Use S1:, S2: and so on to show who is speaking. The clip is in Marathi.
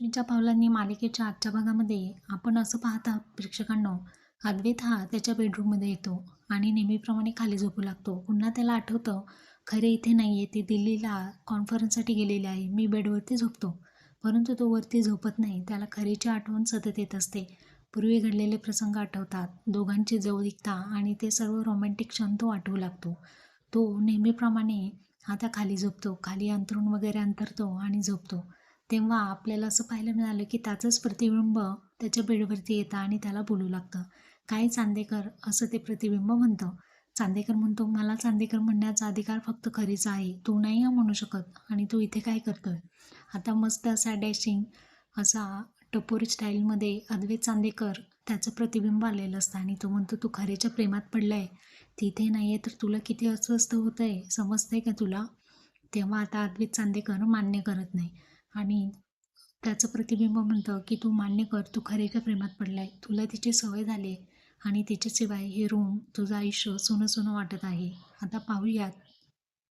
S1: लक्ष्मीच्या पावलांनी मालिकेच्या आजच्या भागामध्ये आपण असं पाहता प्रेक्षकांना अद्वैत हा त्याच्या बेडरूममध्ये येतो आणि नेहमीप्रमाणे खाली झोपू लागतो. पुन्हा त्याला आठवतं खरे इथे नाही आहे ते दिल्लीला कॉन्फरन्ससाठी गेलेले आहे. मी बेडवरती झोपतो. परंतु तो वरती झोपत नाही. त्याला खरीची आठवण सतत येत असते. पूर्वी घडलेले प्रसंग आठवतात. दोघांची जवळीकता आणि ते सर्व रोमॅन्टिक क्षण तो आठवू लागतो. तो नेहमीप्रमाणे आता खाली झोपतो. खाली अंथरूण वगैरे अंतरतो आणि झोपतो. तेव्हा आपल्याला असं पाहायला मिळालं की त्याचंच प्रतिबिंब त्याच्या बेडवरती येतं आणि त्याला बोलू लागतं. काय चांदेकर? असं ते प्रतिबिंब म्हणतं. चांदेकर म्हणतो मला चांदेकर म्हणण्याचा अधिकार फक्त खरीचा आहे. तू नाही हा म्हणू शकत आणि तू इथे काय करतोय? आता मस्त असा डॅशिंग असा टपोरी स्टाईलमध्ये अद्वैत चांदेकर त्याचं प्रतिबिंब आलेलं असतं आणि तो म्हणतो तू खरेच्या प्रेमात पडलाय. तिथे नाही आहे तर तुला किती अस्वस्थ होतं आहे समजतंय का तुला? तेव्हा आता अद्वैत चांदेकर मान्य करत नाही. आणि त्याचं प्रतिबिंब म्हणतं की तू मान्य कर तू खरेच्या प्रेमात पडलाय. तुला तिची सवय झाली आणि तिच्याशिवाय हे रूम तुझं आयुष्य सोनं सोनं वाटत आहे. आता पाहूयात.